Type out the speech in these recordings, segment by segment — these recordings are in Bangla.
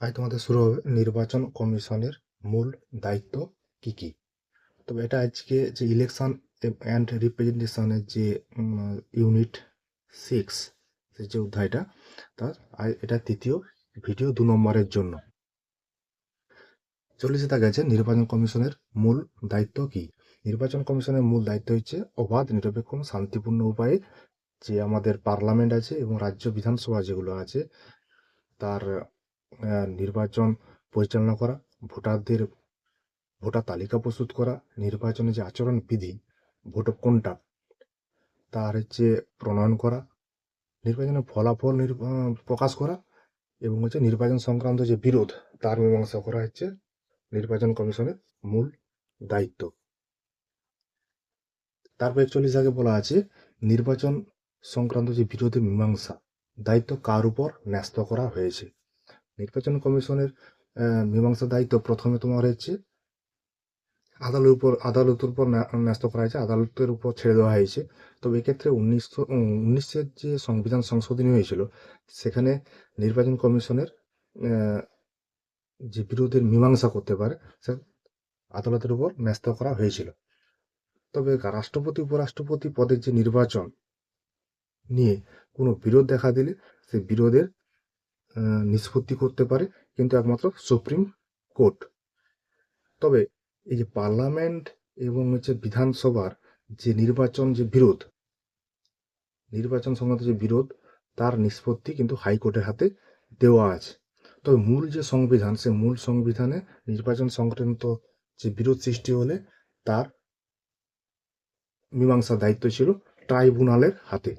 আজ তোমাদের শুরু হবে নির্বাচন কমিশনের মূল দায়িত্ব কি কি? তবে এটা আজকে যে ইলেকশন অ্যান্ড রিপ্রেজেন্টেশনের যে ইউনিট সিক্স যে অধ্যায়টা, তার এটা তৃতীয় ভিডিও দু নম্বরের জন্য। চল্লিশে দেখা গেছে নির্বাচন কমিশনের মূল দায়িত্ব কি? নির্বাচন কমিশনের মূল দায়িত্ব হচ্ছে অবাধ, নিরপেক্ষ, শান্তিপূর্ণ উপায়ে যে আমাদের পার্লামেন্ট আছে এবং রাজ্য বিধানসভা যেগুলো আছে, তার নির্বাচন পরিচালনা করা, ভোটারদের, ভোটার তালিকা প্রস্তুত করা নির্বাচনে যে আচরণ বিধি, ভোট কোনটা, তার হচ্ছে প্রণয়ন করা, নির্বাচনের ফলাফল প্রকাশ করা এবং হচ্ছে নির্বাচন সংক্রান্ত যে বিরোধ, তার মীমাংসা করা হচ্ছে নির্বাচন কমিশনের মূল দায়িত্ব। তারপর একচল্লিশ আগে বলা আছে, নির্বাচন সংক্রান্ত যে বিরোধের মীমাংসা, দায়িত্ব কার উপর ন্যস্ত করা হয়েছে? নির্বাচন কমিশনের আহ, মীমাংসা দায়িত্ব প্রথমে তোমার হচ্ছে আদালতের উপর আদালতের উপর ন্যস্ত করা হয়েছে আদালতের উপর ছেড়ে দেওয়া হয়েছে। তবে এক্ষেত্রে উনিশশো উনিশের যে সংবিধান সংশোধনী হয়েছিল সেখানে নির্বাচন কমিশনের যে বিরোধের মীমাংসা করতে পারে সে আদালতের উপর ন্যস্ত করা হয়েছিল। তবে রাষ্ট্রপতি উপরাষ্ট্রপতি পদের যে নির্বাচন নিয়ে কোনো বিরোধ দেখা দিলে সেই বিরোধের নিষ্পত্তি করতে পারে, কিন্তু একমাত্র সুপ্রিম কোর্ট। তবে এই যে পার্লামেন্ট এবং হচ্ছে বিধানসভার যে নির্বাচন যে বিরোধ, নির্বাচন সংক্রান্ত যে বিরোধ, তার নিষ্পত্তি কিন্তু হাইকোর্টের হাতে দেওয়া আছে। তবে মূল যে সংবিধান, সে মূল সংবিধানে নির্বাচন সংক্রান্ত যে বিরোধ সৃষ্টি হলে তার মীমাংসার দায়িত্ব ছিল ট্রাইব্যুনালের হাতে।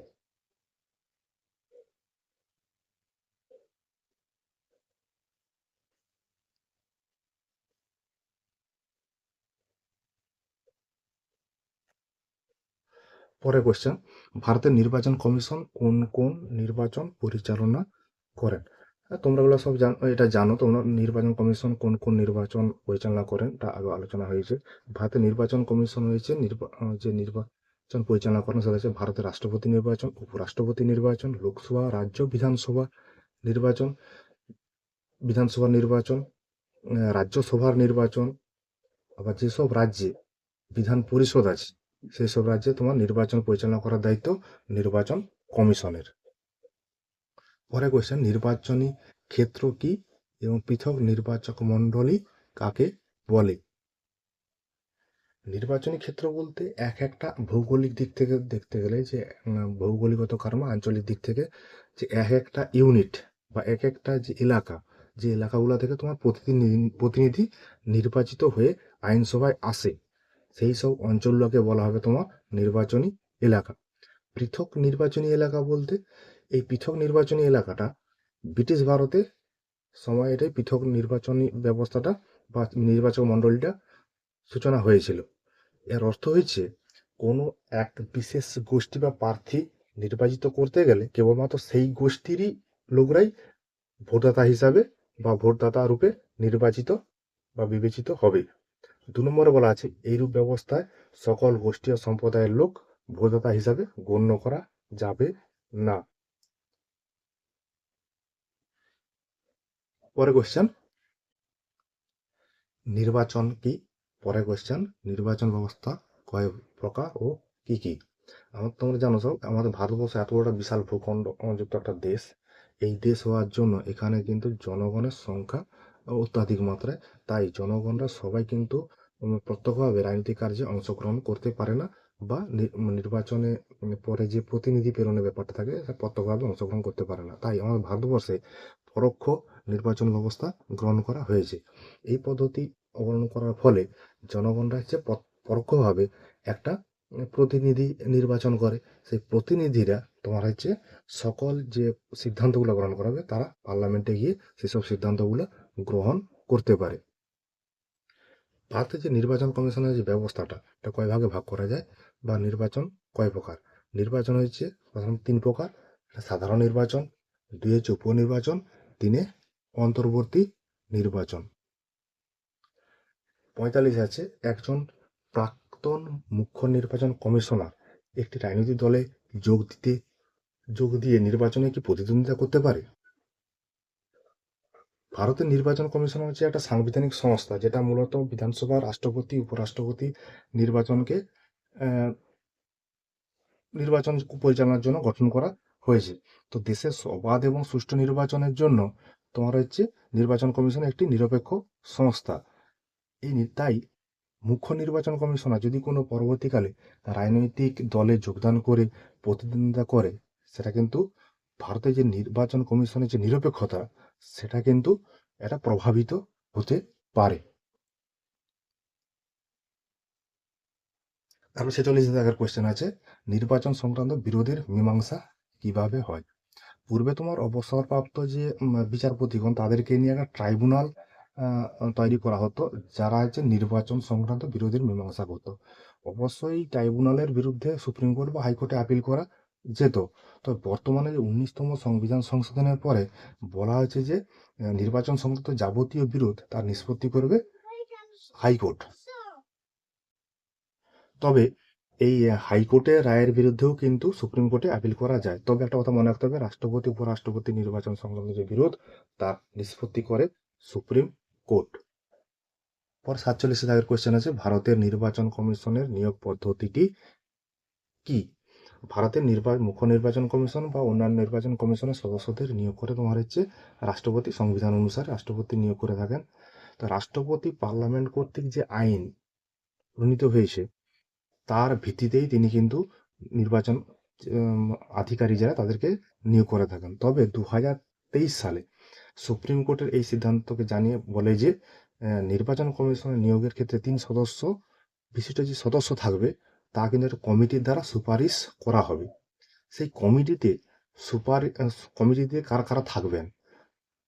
পরে কোশ্চেন ভারতের নির্বাচন কমিশন কোন কোন নির্বাচন পরিচালনা করেন? তোমরা এগুলো সব জানো, এটা জানো তোমরা নির্বাচন কমিশন কোন কোন নির্বাচন পরিচালনা করেন, তা আগে আলোচনা হয়েছে। ভারতের নির্বাচন কমিশন হয়েছে যে নির্বাচন পরিচালনা করেন, সেটা হচ্ছে ভারতের রাষ্ট্রপতি নির্বাচন, উপরাষ্ট্রপতি নির্বাচন, লোকসভা, রাজ্য বিধানসভা নির্বাচন বিধানসভা নির্বাচন রাজ্যসভার নির্বাচন, আবার যেসব রাজ্যে বিধান পরিষদ আছে সেই সব রাজ্যে তোমার নির্বাচন পরিচালনা করার দায়িত্ব নির্বাচন কমিশনের। পরে কোয়েশ্চেন নির্বাচনী ক্ষেত্র কি এবং পৃথক নির্বাচক মণ্ডলী কাকে বলে? নির্বাচনী ক্ষেত্র বলতে এক একটা ভৌগোলিক দিক থেকে দেখতে গেলে যে ভৌগোলিকগত কারণ আঞ্চলিক দিক থেকে যে এক একটা ইউনিট বা এক একটা যে এলাকা, যে এলাকাগুলো থেকে তোমার প্রতিনিধি প্রতিনিধি নির্বাচিত হয়ে আইনসভায় আসে। সেই সব অঞ্চলগুলোকে বলা হবে তোমার নির্বাচনী এলাকা। পৃথক নির্বাচনী এলাকা বলতে এই পৃথক নির্বাচনী এলাকাটা ব্রিটিশ ভারতে সময় এটাই পৃথক নির্বাচনী ব্যবস্থাটা বা নির্বাচক মণ্ডলীটা সূচনা হয়েছিল। এর অর্থ হয়েছে কোনো এক বিশেষ গোষ্ঠী বা প্রার্থী নির্বাচিত করতে গেলে কেবলমাত্র সেই গোষ্ঠীরই লোকরাই ভোটদাতা হিসাবে বা ভোটদাতা রূপে নির্বাচিত বা বিবেচিত হবে। দু নম্বরে বলা আছে, এইরূপ ব্যবস্থায় সকল গোষ্ঠী ও সম্প্রদায়ের লোক ভোটদাতা হিসাবে গণ্য করা যাবে না। পরে কোশ্চেন নির্বাচন কি? পরে কোশ্চেন নির্বাচন ব্যবস্থা কয় প্রকার ও কি কি? আমার তোমরা জানো সব, আমাদের ভারতবর্ষ এত বড় বিশাল ভূখণ্ড যুক্ত একটা দেশ, এই দেশ হওয়ার জন্য এখানে কিন্তু জনগণের সংখ্যা অত্যাধিক মাত্রায়, তাই জনগণরা সবাই কিন্তু প্রত্যক্ষভাবে রাজনৈতিক কার্যে অংশগ্রহণ করতে পারে না বা নির্বাচনে পরে যে প্রতিনিধি প্রেরণের ব্যাপারটা থাকে প্রত্যক্ষভাবে অংশগ্রহণ করতে পারে না। তাই আমাদের ভারতবর্ষে পরোক্ষ নির্বাচন ব্যবস্থা গ্রহণ করা হয়েছে। এই পদ্ধতি অবলম্বন করার ফলে জনগণরা হচ্ছে পরোক্ষভাবে একটা প্রতিনিধি নির্বাচন করে। সেই প্রতিনিধিরা তোমার হচ্ছে সকল যে সিদ্ধান্তগুলো গ্রহণ করা হবে, তারা পার্লামেন্টে গিয়ে সেসব সিদ্ধান্তগুলো গ্রহণ করতে পারে। ভারতের যে নির্বাচন কমিশনের যে ব্যবস্থাটা, এটা কয় ভাগে ভাগ করা যায়? বা নির্বাচন কয় প্রকার? নির্বাচন হচ্ছে প্রথম তিন প্রকার। একটা সাধারণ নির্বাচন, দুই হচ্ছে উপনির্বাচন, তিনে অন্তর্বর্তী নির্বাচন। পঁয়তাল্লিশ আছে, একজন প্রাক্তন মুখ্য নির্বাচন কমিশনার একটি রাজনৈতিক দলে যোগ দিতে, যোগ দিয়ে নির্বাচনে কি প্রতিদ্বন্দ্বিতা করতে পারে? ভারতের নির্বাচন কমিশন হচ্ছে একটা সাংবিধানিক সংস্থা, যেটা মূলত বিধানসভা রাষ্ট্রপতি, উপরাষ্ট্রপতি নির্বাচনকে নির্বাচন পরিচালনার জন্য গঠন করা হয়েছে। তো দেশের অবাধ এবং সুষ্ঠু নির্বাচনের জন্য তোমার হচ্ছে নির্বাচন কমিশন একটি নিরপেক্ষ সংস্থা। এই তাই মুখ্য নির্বাচন কমিশনার যদি কোনো পরবর্তীকালে রাজনৈতিক দলে যোগদান করে, প্রতিদ্বন্দ্বিতা করে, সেটা কিন্তু ভারতের যে নির্বাচন কমিশনের যে নিরপেক্ষতা সেটা কিন্তু এটা প্রভাবিত হতে পারে। তারপর ছেচল্লিশ দাগের কোয়েশ্চেন আছে, নির্বাচন সংক্রান্ত বিরোধীর মীমাংসা কীভাবে হয়? পূর্বে তোমার অবসরপ্রাপ্ত যে বিচারপতিগণ, তাদেরকে নিয়ে একটা ট্রাইব্যুনাল তৈরি করা হতো, যারা হচ্ছে নির্বাচন সংক্রান্ত বিরোধীর মীমাংসা করতো। অবশ্যই ট্রাইব্যুনালের বিরুদ্ধে সুপ্রিম কোর্ট বা হাইকোর্টে আপিল করা যেত তো বর্তমানে যে উনিশতম সংবিধান সংশোধনের পরে বলা হয়েছে যে নির্বাচন সংক্রান্ত যাবতীয় বিরোধ তার নিষ্পত্তি করবে হাইকোর্ট। তবে এই হাইকোর্টের রায়ের বিরুদ্ধেও কিন্তু সুপ্রিম কোর্টে আপিল করা যায়। তবে একটা কথা মনে রাখতে হবে, রাষ্ট্রপতি, উপরাষ্ট্রপতি নির্বাচন সংক্রান্ত যে বিরোধ, তার নিষ্পত্তি করে সুপ্রিম কোর্ট। পর সাতচল্লিশে দাগের কোয়েশ্চেন আছে, ভারতের নির্বাচন কমিশনের নিয়োগ পদ্ধতিটি কি? ভারতের নির্বাচন মুখ্য নির্বাচন কমিশন বা অন্যান্য নির্বাচন কমিশনের সদস্যদের নিয়োগ করে তোমার হচ্ছে রাষ্ট্রপতি সংবিধান অনুসারে রাষ্ট্রপতি নিয়োগ করে থাকেন। তো রাষ্ট্রপতি পার্লামেন্ট কর্তৃক যে আইন প্রণীত হয়েছে, তার ভিত্তিতেই তিনি কিন্তু নির্বাচন আধিকারী যারা তাদেরকে নিয়োগ করে থাকেন। তবে দু হাজার তেইশ সালে সুপ্রিম কোর্টের এই সিদ্ধান্তকে জানিয়ে বলে যে নির্বাচন কমিশনের নিয়োগের ক্ষেত্রে তিন সদস্য, বিশিষ্ট যে সদস্য থাকবে তা কিন্তু একটা কমিটির দ্বারা সুপারিশ করা হবে। সেই কমিটিতে সুপারি কমিটিতে কারা কারা থাকবেন?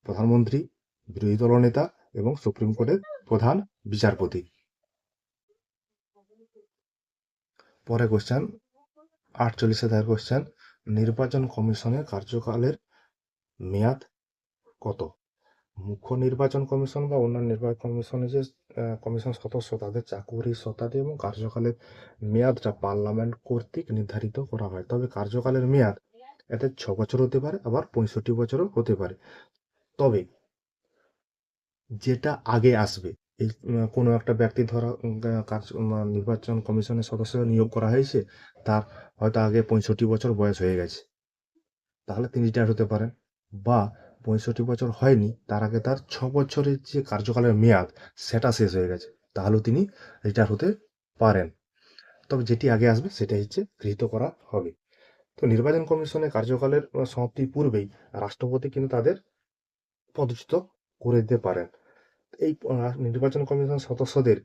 প্রধানমন্ত্রী, বিরোধী দলনেতা এবং সুপ্রিম কোর্টের প্রধান বিচারপতি। পরে কোশ্চেন আটচল্লিশে দায়ের কোশ্চেন নির্বাচন কমিশনের কার্যকালের মেয়াদ কত? মুখ্য নির্বাচন কমিশন বা অন্যান্য নির্বাচন কমিশনের যে কমিশন সদস্য, তাদের চাকুরি শতাব্দী এবং কার্যকালের মেয়াদটা পার্লামেন্ট কর্তৃক নির্ধারিত করা হয়। তবে কার্যকালের মেয়াদ এতে ছ বছর হতে পারে, আবার পঁয়ষট্টি বছরও হতে পারে। তবে যেটা আগে আসবে, এই কোনো একটা ব্যক্তি ধরা কার্য নির্বাচন কমিশনের সদস্য নিয়োগ করা হয়েছে, তার হয়তো আগে পঁয়ষট্টি বছর বয়স হয়ে গেছে। তাহলে তিনি রিটায়ার হতে পারেন বা পঁয়ষট্টি বছর হয়নি, তার আগে তার ছ বছরের যে কার্যকালের মেয়াদ, সেটা শেষ হয়ে গেছে। তাহলেও তিনি রিটায়ার হতে পারেন। তবে যেটি আগে আসবে, সেটাই হচ্ছে গৃহীত করা হবে। তো নির্বাচন কমিশনের কার্যকালের সমাপ্তির পূর্বেই রাষ্ট্রপতি কিন্তু তাদের পদচ্যুত করে দিতে পারেন। এই নির্বাচন কমিশন সদস্যদের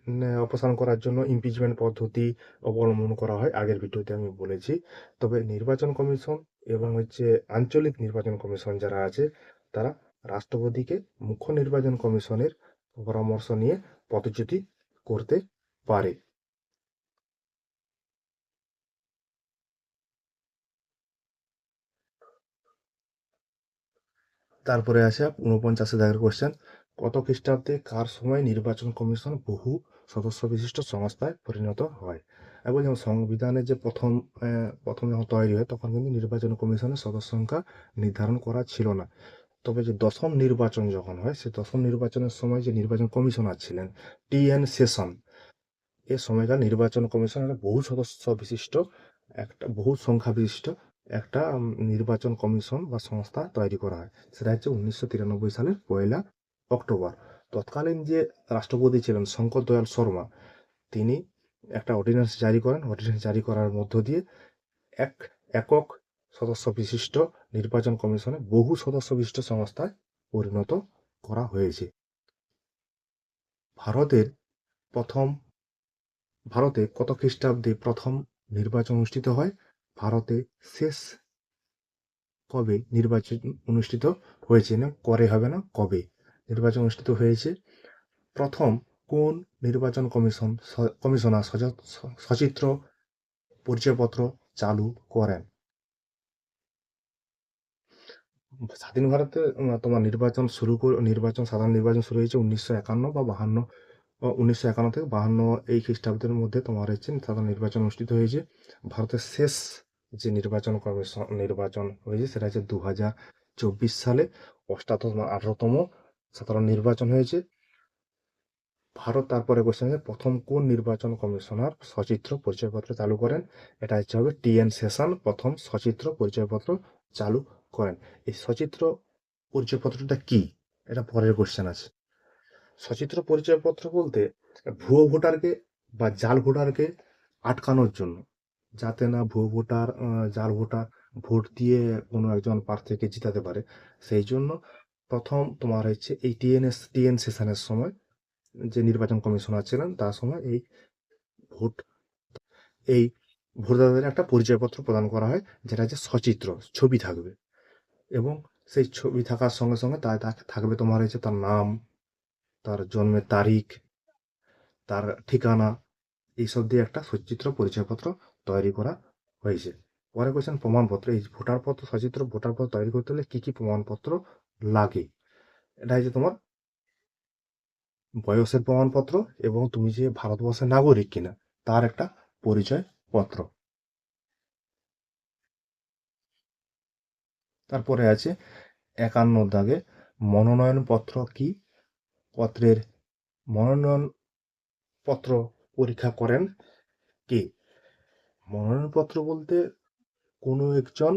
অপসারণ করার জন্য ইমপিচমেন্ট পদ্ধতি অবলম্বন করা হয়, আগের ভিডিওতে আমি বলেছি। তবে নির্বাচন কমিশন এবং হচ্ছে আঞ্চলিক নির্বাচন কমিশন যারা আছে তারা রাষ্ট্রপতিকে মুখ্য নির্বাচন কমিশনের পরামর্শ নিয়ে পদচ্যুতি করতে পারে। তারপরে আসে ঊনপঞ্চাশে দাগের কোশ্চেন কত খ্রিস্টাব্দে কার সময় নির্বাচন কমিশন বহু সদস্য বিশিষ্ট সংস্থায় পরিণত হয়? এবং যেমন সংবিধানের যে প্রথম প্রথম যখন তৈরি হয়, তখন কিন্তু নির্বাচন কমিশনের সদস্য সংখ্যা নির্ধারণ করা ছিল না। তবে যে দশম নির্বাচন যখন হয়, সে দশম নির্বাচনের সময় যে নির্বাচন কমিশনার ছিলেন, টি এন সেশন, এ সময়কার নির্বাচন কমিশন একটা বহু সদস্য বিশিষ্ট, একটা বহু সংখ্যা বিশিষ্ট একটা নির্বাচন কমিশন বা সংস্থা তৈরি করা হয়। সেটা হচ্ছে উনিশশো তিরানব্বই সালের পয়লা অক্টোবর। তৎকালীন যে রাষ্ট্রপতি ছিলেন শঙ্কর দয়াল শর্মা, তিনি একটা অর্ডিন্যান্স জারি করেন। অর্ডিন্যান্স জারি করার মধ্য দিয়ে এক একক সদস্য বিশিষ্ট নির্বাচন কমিশনে বহু সদস্য বিশিষ্ট সংস্থায় পরিণত করা হয়েছে। ভারতের প্রথম, ভারতে কত খ্রিস্টাব্দে প্রথম নির্বাচন অনুষ্ঠিত হয়? ভারতে শেষ কবে নির্বাচন অনুষ্ঠিত হয়েছে না করে হবে না? কবে নির্বাচন অনুষ্ঠিত হয়েছে? প্রথম কোন নির্বাচন কমিশন, কমিশনার সচিত্র পরিচয়পত্র চালু করেন? স্বাধীন ভারতে তোমার নির্বাচন শুরু করে, নির্বাচন, সাধারণ নির্বাচন শুরু হয়েছে উনিশশো একান্ন বা বাহান্ন উনিশশো একান্ন থেকে বাহান্ন এই খ্রিস্টাব্দের মধ্যে তোমার হচ্ছে সাধারণ নির্বাচন অনুষ্ঠিত হয়েছে। ভারতের শেষ যে নির্বাচন কমিশন, নির্বাচন হয়েছে সেটা হচ্ছে দু হাজার চব্বিশ সালে অষ্টাদশ আঠারোতম সাধারণ নির্বাচন হয়েছে। ভারত তারপরে কোশ্চেন আছে, প্রথম কোন নির্বাচন কমিশনার সচিত্র পরিচয়পত্র চালু করেন? এটা হচ্ছে হবে টিএন সেশন, প্রথম সচিত্র পরিচয়পত্র চালু করেন। এই সচিত্র পরিচয়পত্রটা কি? এটা পরের কোশ্চেন আছে। সচিত্র পরিচয়পত্র বলতে ভুয়ো ভোটারকে বা জাল ভোটারকে আটকানোর জন্য। যাতে না ভুয়ো ভোটার জাল ভোটার ভোট দিয়ে কোনো একজন প্রার্থীকে জিতাতে পারে। সেই জন্য প্রথম তোমার হচ্ছে এই টিএনএস, টিএন সেশনের সময় যে নির্বাচন কমিশনার ছিলেন, তার সময় এই ভোট, এই ভোটারদের একটা পরিচয়পত্র প্রদান করা হয়, যেটা হচ্ছে সচিত্র, ছবি থাকবে। এবং সেই ছবি থাকার সঙ্গে সঙ্গে তাই থাকবে তোমার হচ্ছে তার নাম, তার জন্মের তারিখ, তার ঠিকানা, এইসব দিয়ে একটা সচিত্র পরিচয়পত্র তৈরি করা হয়েছে। পরে কোয়েশ্চেন প্রমাণপত্র, এই ভোটার পত্র সচিত্র ভোটার পত্র তৈরি করতে হলে কী কী প্রমাণপত্র লাগে? এটা হচ্ছে তোমার বয়সের প্রমাণপত্র এবং তুমি যে ভারতবর্ষের নাগরিক কিনা, তার একটা পরিচয় পত্র তারপরে আছে একান্ন দাগে মনোনয়ন পত্র কি? পত্রের মনোনয়ন পত্র পরীক্ষা করেন কে? মনোনয়ন পত্র বলতে কোনো একজন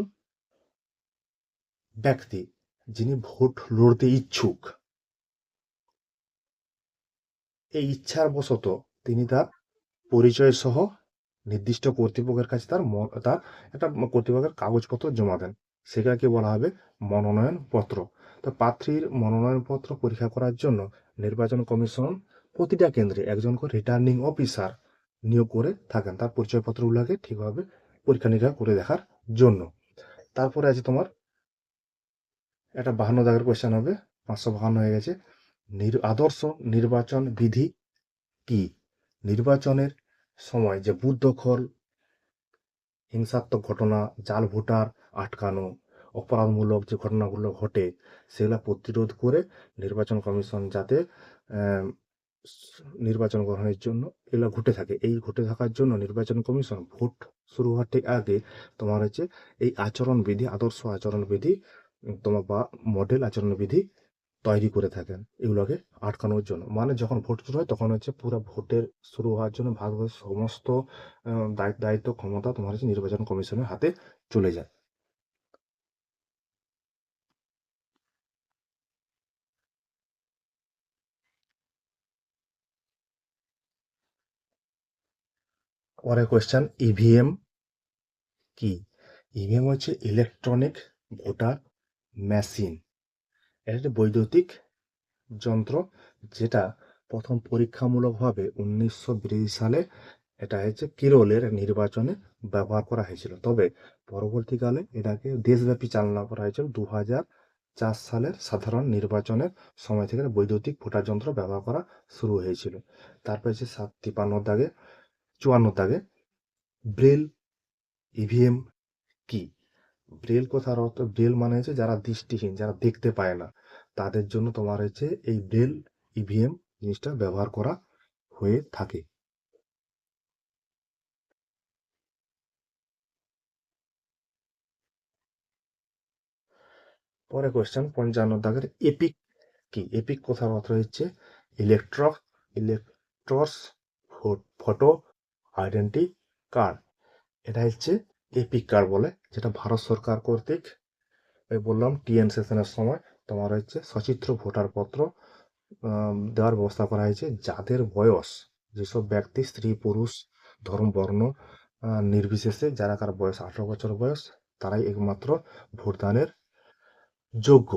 ব্যক্তি যিনি ভোট লড়তে ইচ্ছুক। এই ইচ্ছার বশত তিনি তার পরিচয় সহ নির্দিষ্ট কর্তৃপক্ষের কাছে তার তার একটা কর্তৃপক্ষের কাগজপত্র জমা দেন। সেটাকে বলা হবে মনোনয়ন পত্র তো প্রার্থীর মনোনয়ন পত্র পরীক্ষা করার জন্য নির্বাচন কমিশন প্রতিটা কেন্দ্রে একজন করে রিটার্নিং অফিসার নিয়োগ করে থাকেন। তার পরিচয়পত্রগুলোকে ঠিকভাবে পরীক্ষা নিরীক্ষা করে দেখার জন্য। তারপরে আছে তোমার, একটা বাহান্ন দাগের কোয়েশ্চেন হবে, পাঁচশো বাহান্ন হয়ে গেছে। আদর্শ নির্বাচন বিধি কি? নির্বাচনের সময় যে বুথ দখল হিংসাত্মক ঘটনা, জাল ভোটার আটকানো, অপরাধমূলক যে ঘটনাগুলো ঘটে, সেগুলো প্রতিরোধ করে নির্বাচন কমিশন যাতে নির্বাচন গ্রহণের জন্য এগুলো ঘটে থাকে। এই ঘটে থাকার জন্য নির্বাচন কমিশন ভোট শুরু হওয়ার ঠিক আগে তোমার হচ্ছে এই আচরণবিধি, আদর্শ আচরণবিধি, তোমার বা মডেল আচরণবিধি তৈরি করে থাকেন এগুলোকে আটকানোর জন্য। মানে যখন ভোট শুরু হয়, তখন হচ্ছে পুরো ভোটের শুরু হওয়ার জন্য ভারতবর্ষের সমস্ত দায়িত্ব, ক্ষমতা তোমার হচ্ছে নির্বাচন কমিশনের হাতে চলে যায়। পরে কোয়েশ্চেন ইভিএম কি? ইভিএম হচ্ছে ইলেকট্রনিক ভোটার মেশিন এটা একটি বৈদ্যুতিক যন্ত্র যেটা প্রথম পরীক্ষামূলকভাবে উনিশশো বিরাশি সালে এটা হচ্ছে কেরলের নির্বাচনে ব্যবহার করা হয়েছিল। তবে পরবর্তীকালে এটাকে দেশব্যাপী চালনা করা হয়েছিল। দু চার সালের সাধারণ নির্বাচনের সময় থেকে বৈদ্যুতিক ভোটার যন্ত্র ব্যবহার করা শুরু হয়েছিল। তারপর হচ্ছে সাত, তিপান্ন দাগে, চুয়ান্ন দাগে ব্রেল, ইভিএম কি ব্রেল কথার অর্থ, ব্রেল মানে হচ্ছে যারা দৃষ্টিহীন, যারা দেখতে পায় না। তাদের জন্য তোমার হচ্ছে এই ব্রেল ইভিএম জিনিসটা ব্যবহার করা হয়ে থাকে। পরে কোয়েশ্চেন পঞ্চান্ন দাগের এপিক কি? এপিক কথার অর্থ হচ্ছে elector electors photo identity card এটা হচ্ছে এপিক কার্ড বলে, যেটা ভারত সরকার কর্তৃক এই বললাম টিএন সেশনের সময় তোমার হচ্ছে সচিত্র ভোটার পত্র দেওয়ার ব্যবস্থা করা হয়েছে। যাদের বয়স, যেসব ব্যক্তি স্ত্রী, পুরুষ, ধর্ম, বর্ণ নির্বিশেষে, যারা কার বয়স আঠারো বছর বয়স, তারাই একমাত্র ভোটদানের যোগ্য।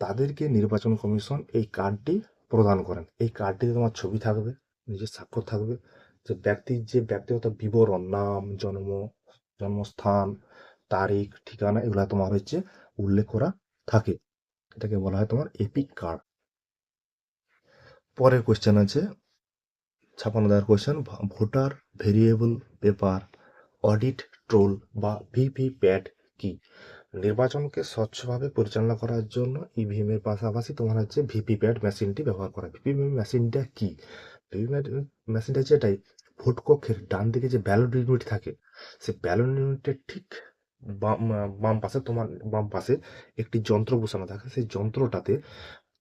তাদেরকে নির্বাচন কমিশন এই কার্ডটি প্রদান করেন। এই কার্ডটিতে তোমার ছবি থাকবে, নিজের স্বাক্ষর থাকবে। যে ব্যক্তির যে ব্যক্তিগত বিবরণ, নাম, জন্ম জন্মস্থান, তারিখ, ঠিকানা এগুলা তোমার হচ্ছে উল্লেখ করা থাকে। এটাকে বলা হয় তোমার এপিক কার্ড পরের কোয়েশ্চেন আছে, ছাপান্ন দেওয়ার question voter variable paper audit trail বা ভিভি প্যাড কি? নির্বাচনকে স্বচ্ছভাবে পরিচালনা করার জন্য ইভিএম এর পাশাপাশি তোমার হচ্ছে ভিপি প্যাড মেশিনটি ব্যবহার করা। ভিপি মেশিনটা কি? ভিপি মেশিনটা হচ্ছে এটাই ভোট কক্ষের ডান দিকে যে ব্যালট ইউনিট থাকে, সে ব্যালট ইউনিটের ঠিক বাম বাম পাশে তোমার, বাম পাশে একটি যন্ত্র বসানো থাকে। সেই যন্ত্রটাতে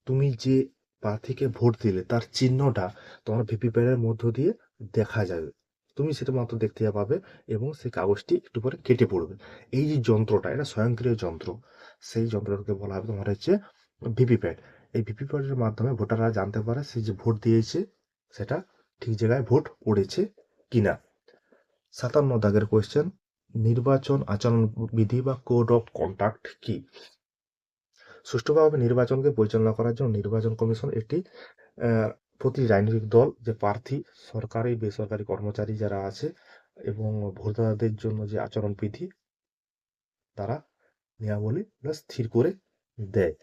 তুমি যে প্রার্থীকে ভোট দিলে, তার চিহ্নটা তোমার ভিপিপ্যাটের মধ্য দিয়ে দেখা যাবে। তুমি সেটা মাত্র দেখতে পাবে এবং সেই কাগজটি একটু পরে কেটে পড়বে। এই যে যন্ত্রটা, এটা স্বয়ংক্রিয় যন্ত্র। সেই যন্ত্রটাকে বলা হবে তোমার হচ্ছে ভিপিপ্যাট এই ভিপিপ্যাটের মাধ্যমে ভোটাররা জানতে পারে সে যে ভোট দিয়েছে, সেটা ঠিক জায়গায় ভোট পড়েছে কিনা? সাতান্ন দাগের কোয়েশ্চেন নির্বাচন আচরণ বিধি বা কোড অফ কন্ডাক্ট কি? সুষ্ঠুভাবে নির্বাচনকে পরিচালনা করার জন্য নির্বাচন কমিশন একটি প্রতি রাজনৈতিক দল, যে প্রার্থী, সরকারি, বেসরকারি কর্মচারী যারা আছে এবং ভোটারদের জন্য যে আচরণ বিধি, তারা নিয়মাবলী স্থির করে দেয়।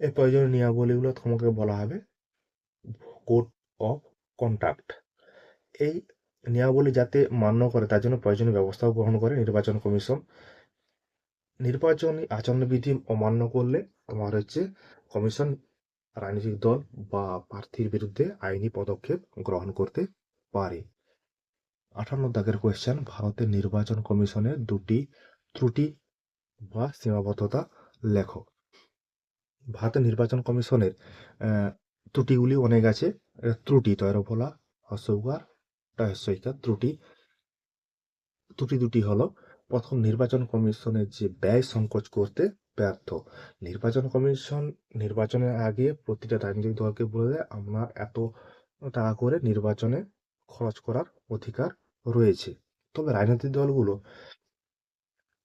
এই প্রয়োজনীয় নিয়মাবলীগুলো তোমাকে বলা হবে। কোড অফ কন্ডাক্ট এই নিয়মাবলী যাতে মান্য করে, তার জন্য প্রয়োজনীয় ব্যবস্থাও গ্রহণ করে নির্বাচন কমিশন। নির্বাচনী আচরণবিধি অমান্য করলে তোমার হচ্ছে কমিশন রাজনৈতিক দল বা প্রার্থীর বিরুদ্ধে আইনি পদক্ষেপ গ্রহণ করতে পারে। আঠান্ন দাগের কোয়েশ্চেন ভারতের নির্বাচন কমিশনের দুটি ত্রুটি বা সীমাবদ্ধতা লেখো। ভারতের নির্বাচন কমিশনের ত্রুটিগুলি অনেক আছে। ত্রুটি তৈর বলা হস্যকার হস্যইকার ত্রুটি। ত্রুটি দুটি হলো, প্রথম নির্বাচন কমিশনের যে ব্যয় সংকোচ করতে ব্যর্থ। নির্বাচন কমিশন, নির্বাচনের আগে প্রতিটা রাজনৈতিক দলকে বলে দেয় আপনার এত টাকা করে নির্বাচনে খরচ করার অধিকার রয়েছে। তবে রাজনৈতিক দলগুলো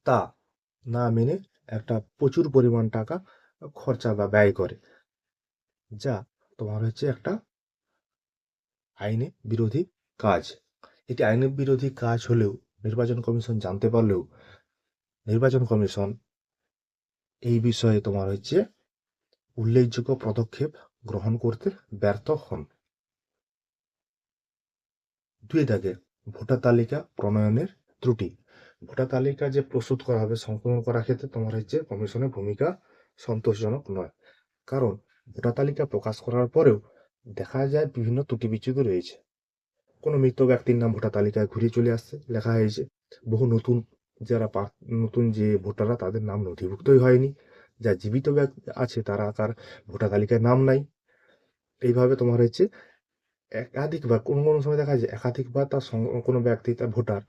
তা না মেনে একটা প্রচুর পরিমাণ টাকা খরচা বা ব্যয় করে, যা তোমার হচ্ছে একটা আইনে বিরোধী কাজ। এটি আইনে বিরোধী কাজ হলেও নির্বাচন কমিশন জানতে পারলেও নির্বাচন কমিশন এই বিষয়ে তোমার হচ্ছে উল্লেখযোগ্য পদক্ষেপ গ্রহণ করতে ব্যর্থ হন। দুই দাগে ভোটার তালিকা প্রণয়নের ত্রুটি। ভোটার তালিকা যে প্রস্তুত করা হবে, সংশোধন করার ক্ষেত্রে তোমার হচ্ছে কমিশনের ভূমিকা সন্তোষজনক নয়। কারণ ভোটার তালিকা প্রকাশ করার পরেও দেখা যায় বিভিন্ন ত্রুটি রয়েছে। কোনো মৃত ব্যক্তির নাম ভোটার তালিকায় ঘুরে চলে আসছে। লেখা হয়েছে বহু নতুন যারা নতুন যে ভোটাররা তাদের নাম নথিভুক্তই হয়নি। যা জীবিত ব্যক্তি আছে তারা, তার ভোটার তালিকায় নাম নাই। এইভাবে তোমার হচ্ছে একাধিকবার, কোনো কোনো সময় দেখা যায় একাধিকবার তার কোনো ব্যক্তি, তার ভোটার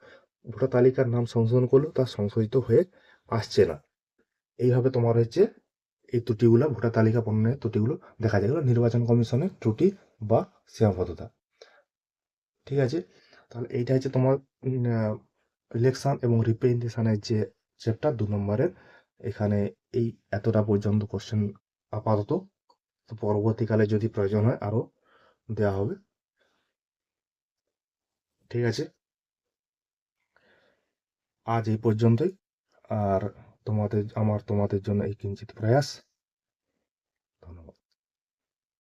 ভোটার তালিকার নাম সংশোধন করলেও তার সংশোধিত হয়ে আসছে না। এইভাবে তোমার হচ্ছে এই ত্রুটিগুলো, ভোটার তালিকা প্রণয়নের ত্রুটিগুলো দেখা যায়। এগুলো নির্বাচন কমিশনের ত্রুটি বা সীমাবদ্ধতা। ঠিক আছে? তাহলে এইটা হচ্ছে তোমার ইলেকশন এবং রিপ্রেজেন্টেশনের যে চ্যাপ্টার দু নম্বরের, এখানে এই এতটা পর্যন্ত কোশ্চেন আপাতত। তো পরবর্তীকালে যদি প্রয়োজন হয় আরও দেওয়া হবে। ঠিক আছে? আজ এই পর্যন্তই। আর তোমাদের আমার তোমাদের জন্য এই কিঞ্চিত প্রয়াস।